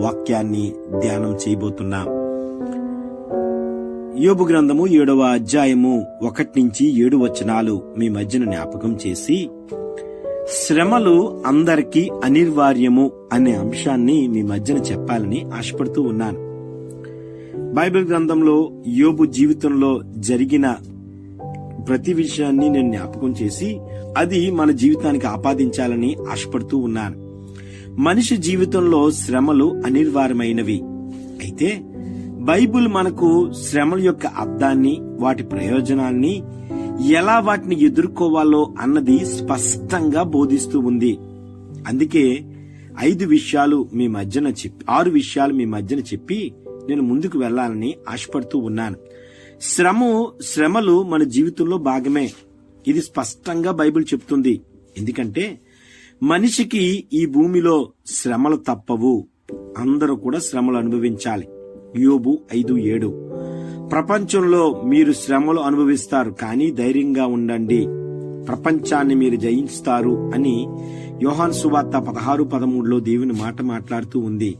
వాక్యాన్ని ధ్యానం చేయబోతున్నాం. యోబు గ్రంథము ఏడవ అధ్యాయము ఒకటి నుంచి ఏడు వచనాలు మీ మధ్యన జ్ఞాపకం చేసి శ్రమలు అందరికీ అనివార్యము అనే అంశాన్ని మీ మధ్యన చెప్పాలని ఆశపడుతూ ఉన్నాను. బైబిల్ గ్రంథంలో యోబు జీవితంలో జరిగిన ప్రతి విషయాన్ని నేను జ్ఞాపకం చేసి అది మన జీవితానికి ఆపాదించాలని ఆశపడుతూ ఉన్నాను. మనిషి జీవితంలో శ్రమలు అనివార్యమైనవి అయితే బైబిల్ మనకు శ్రమల యొక్క అర్థాన్ని వాటి ప్రయోజనాన్ని ఎలా వాటిని ఎదుర్కోవాలో అన్నది స్పష్టంగా బోధిస్తూ ఉంది. అందుకే ఐదు విషయాలు మీ మధ్యన చెప్పి ఆరు విషయాలు మీ మధ్యన చెప్పి నేను ముందుకు వెళ్ళాలని ఆశపడుతూ ఉన్నాను. శ్రమ శ్రమలు మన జీవితంలో భాగమే. ఇది స్పష్టంగా బైబిల్ చెప్తుంది. ఎందుకంటే మనిషికి ఈ భూమిలో శ్రమలు తప్పవు. అందరూ కూడా శ్రమలు అనుభవించాలి. యోబు ఐదు ఏడు. ప్రపంచంలో మీరు శ్రమలు అనుభవిస్తారు కానీ ధైర్యంగా ఉండండి. ప్రపంచాన్ని మీరు జయిస్తారు అని యోహాన్ సువార్త పదహారు పదమూడులో దేవుని మాట మాట్లాడుతూ ఉంది.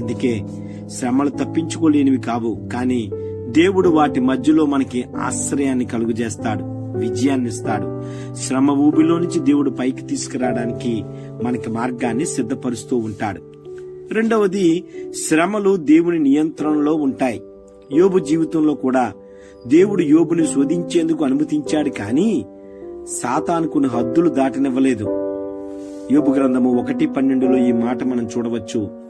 అందుకే శ్రమలు తప్పించుకోలేనివి కావు కానీ దేవుడు వాటి మధ్యలో మనకి ఆశ్రయాన్ని కలుగజేస్తాడు. విజయాన్ని ఇస్తాడు. శ్రమ ఊబిలో నుంచి దేవుడు పైకి తీసుకురావడానికి మనకి మార్గాన్ని సిద్ధపరుస్తూ ఉంటాడు. రెండవది శ్రమలు దేవుని నియంత్రణలో ఉంటాయి. యోబు జీవితంలో కూడా దేవుడు యోబుని శోధించేందుకు అనుమతించాడు కానీ సాతానుకున్న హద్దులు దాటనివ్వలేదు. యోబు గ్రంథము ఒకటి పన్నెండులో ఈ మాట మనం చూడవచ్చు.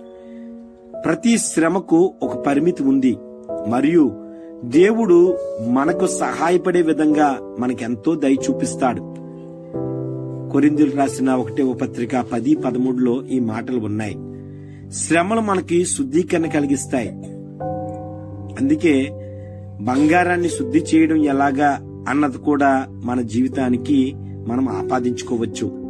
ప్రతి శ్రమకు ఒక పరిమితి ఉంది. మరియు దేవుడు మనకు సహాయపడే విధంగా మనకెంతో దయ చూపిస్తాడు. కొరిందులు రాసిన ఒకటే పత్రిక పది పదమూడులో ఈ మాటలు ఉన్నాయి. శ్రమలు మనకి శుద్ధీకరణ కలిగిస్తాయి. అందుకే బంగారాన్ని శుద్ధి చేయడం ఎలాగా అన్నది కూడా మన జీవితానికి మనం ఆపాదించుకోవచ్చు.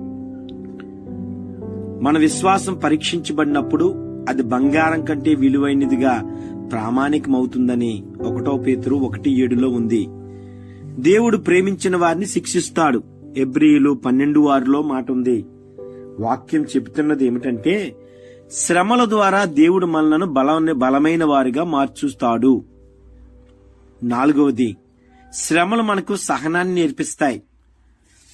మన విశ్వాసం పరీక్షించబడినప్పుడు అది బంగారం కంటే విలువైనదిగా ప్రామాణికమవుతుందని ఒకటో పేతురు ఒకటి ఏడులో ఉంది. దేవుడు ప్రేమించిన వారిని శిక్షిస్తాడు. ఎబ్రియులు పన్నెండు వారిలో మాట ఉంది వాక్యం చెబుతున్నది ఏమిటంటే శ్రమల ద్వారా దేవుడు మనలను బల బలమైన వారిగా మార్చుస్తాడు. నాలుగవది శ్రమలు మనకు సహనాన్ని నేర్పిస్తాయి.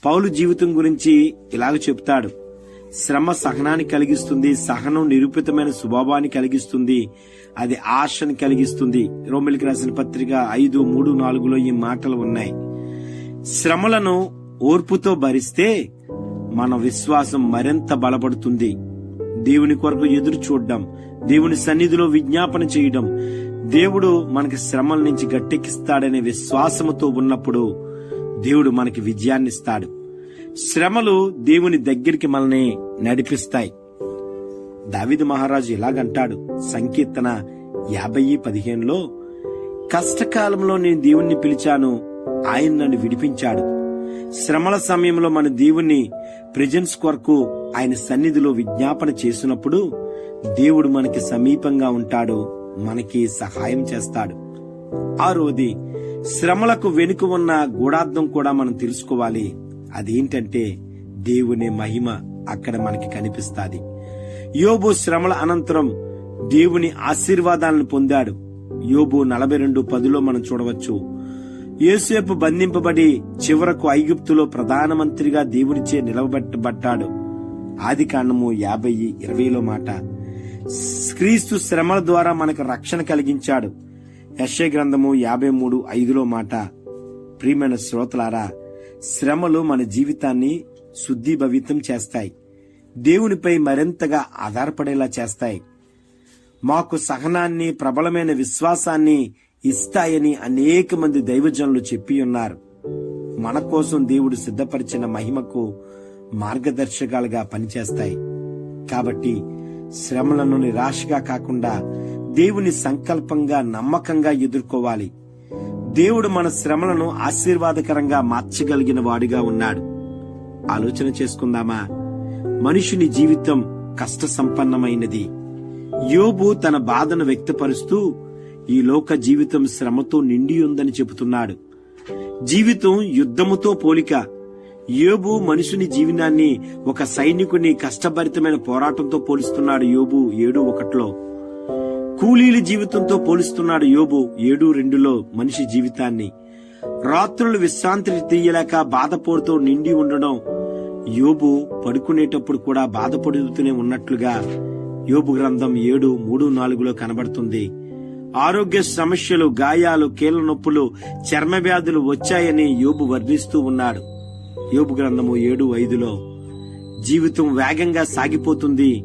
పౌలు జీవితం గురించి ఇలాగ చెప్తాడు శ్రమ సహనాన్ని కలిగిస్తుంది సహనం నిరూపితమైన స్వభావాన్ని కలిగిస్తుంది అది ఆశని కలిగిస్తుంది. రోమిలికి రాసిన పత్రిక ఐదు మూడు నాలుగులో ఈ మాటలు ఉన్నాయి. శ్రమలను ఓర్పుతో భరిస్తే మన విశ్వాసం మరింత బలపడుతుంది. దేవుని కొరకు ఎదురు చూడడం దేవుని సన్నిధిలో విజ్ఞాపన చేయడం. దేవుడు మనకి శ్రమల నుంచి గట్టెక్కిస్తాడనే విశ్వాసముతో ఉన్నప్పుడు దేవుడు మనకి విజయాన్ని ఇస్తాడు శ్రమలు దేవుని దగ్గరికి మనల్ని నడిపిస్తాయి. దావిద మహారాజు ఇలాగంటాడు సంకీర్తన యాభై పదిహేనులో కష్టకాలంలో నేను దేవుణ్ణి పిలిచాను ఆయన నన్ను విడిపించాడు. శ్రమల సమయంలో మన దేవుణ్ణి ప్రజెన్స్ కొరకు ఆయన సన్నిధిలో విజ్ఞాపన చేసినప్పుడు దేవుడు మనకి సమీపంగా ఉంటాడు మనకి సహాయం చేస్తాడు. ఆరోది శ్రమలకు వెనుక ఉన్న గూఢార్థం కూడా మనం తెలుసుకోవాలి. అదేంటంటే దేవుని మహిమ అక్కడ మనకి కనిపిస్తాది. యోబు శ్రమల అనంతరం దేవుని ఆశీర్వాదాలను పొందాడు. యోబు నలభై రెండు పదిలో మనం చూడవచ్చు. యోసేపు బంధింపబడి చివరకు ఐగుప్తులో ప్రధానమంత్రిగా దేవునిచే నిలవబెట్టబడ్డాడు. ఆది కాండము యాభై ఇరవైలో మాట. క్రీస్తు శ్రమల ద్వారా మనకు రక్షణ కలిగించాడు. యశ్య గ్రంథము యాభై మూడు ఐదులో మాట. ప్రియమైన శ్రోతలారా శ్రమలు మన జీవితాన్ని శుద్ధీభవితం చేస్తాయి. దేవునిపై మరింతగా ఆధారపడేలా చేస్తాయి. మాకు సహనాన్ని ప్రబలమైన విశ్వాసాన్ని ఇస్తాయని అనేక మంది దైవజనులు చెప్పి ఉన్నారు. మన కోసం దేవుడు సిద్ధపరిచిన మహిమకు మార్గదర్శకాలుగా పనిచేస్తాయి. కాబట్టి శ్రమలను నిరాశగా కాకుండా దేవుని సంకల్పంగా నమ్మకంగా ఎదుర్కోవాలి. దేవుడు మన శ్రమలను ఆశీర్వాదకరంగా మార్చగలిగిన వాడిగా ఉన్నాడు. ఆలోచన చేసుకుందామా? మనుషుని జీవితం కష్ట సంపన్నమైనది యోబు తన బాధను వ్యక్తపరుస్తూ ఈ లోక జీవితం శ్రమతో నిండి ఉందని చెబుతున్నాడు. జీవితం యుద్ధముతో పోలిక. యోబు మనుషుని జీవనాన్ని ఒక సైనికుని కష్టభరితమైన పోరాటంతో పోలిస్తున్నాడు యోబు ఏడు ఒకటిలో. కూలీల జీవితంతో పోలుస్తున్నాడు యోబు. ఏడు రెండులో మనిషి జీవితాన్ని. రాత్రులు విశ్రాంతి తీయలేక బాధపడుతూ నిండి ఉండడం. యోబు పడుకునేటప్పుడు కూడా బాధపడుతూనే ఉన్నట్లుగా యోబు గ్రంథం ఏడు మూడు నాలుగులో కనబడుతుంది. ఆరోగ్య సమస్యలు గాయాలు కీళ్ళ నొప్పులు చర్మ వ్యాధులు వచ్చాయని యోబు వర్ణిస్తూ ఉన్నాడు. యోబు గ్రంథము ఏడు ఐదులో జీవితం వేగంగా సాగిపోతుంది.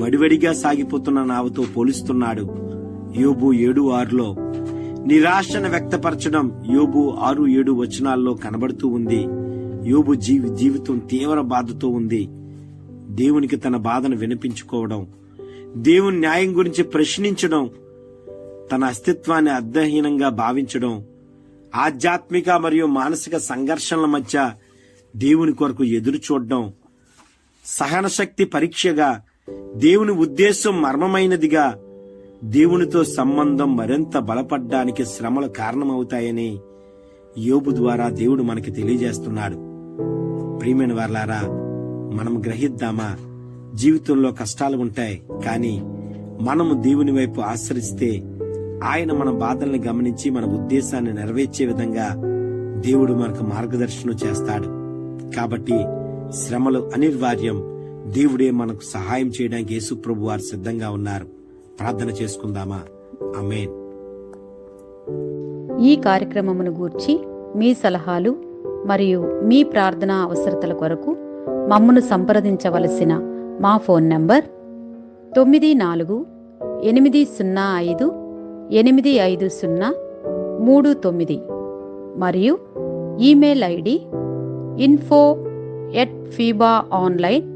వడివడిగా సాగిపోతున్న నావతో పోలిస్తున్నాడు. యోబు ఏడు ఆరులో నిరాశను వ్యక్తపరచడం యోబు ఆరు ఏడు వచనాల్లో కనబడుతూ ఉంది. యోబు జీవి జీవితం తీవ్ర బాధతో ఉంది. దేవునికి తన బాధను వినిపించుకోవడం దేవుని న్యాయం గురించి ప్రశ్నించడం తన అస్తిత్వాన్ని అర్ధహీనంగా భావించడం ఆధ్యాత్మిక మరియు మానసిక సంఘర్షణల మధ్య దేవుని కొరకు ఎదురు చూడడం సహనశక్తి పరీక్షగా దేవుని ఉద్దేశం మర్మమైనదిగా దేవునితో సంబంధం మరింత బలపడ్డానికి శ్రమలు కారణమవుతాయని యోబు ద్వారా దేవుడు మనకి తెలియజేస్తున్నాడు. ప్రియమైన వార్లారా మనం గ్రహిద్దామా? జీవితంలో కష్టాలు ఉంటాయి కానీ మనము దేవుని వైపు ఆశ్రయిస్తే ఆయన మన బాధల్ని గమనించి మన ఉద్దేశాన్ని నెరవేర్చే విధంగా దేవుడు మనకు మార్గదర్శనం చేస్తాడు. కాబట్టి శ్రమలు అనివార్యం దేవుడే మనకు సహాయం చేయడానికి యేసు ప్రభు వారు సిద్ధంగా ఉన్నారు. ప్రార్థన చేసుకుందామా? అమేన్ ఈ కార్యక్రమమును గూర్చి మీ సలహాలు మరియు మీ ప్రార్థన అవసరతల కొరకు మమ్మను సంప్రదించవలసిన మా ఫోన్ నంబర్ తొమ్మిది నాలుగు ఎనిమిది సున్నా ఐదు ఎనిమిది ఐదు సున్నా మూడు తొమ్మిది మరియు email ID info at Feeba online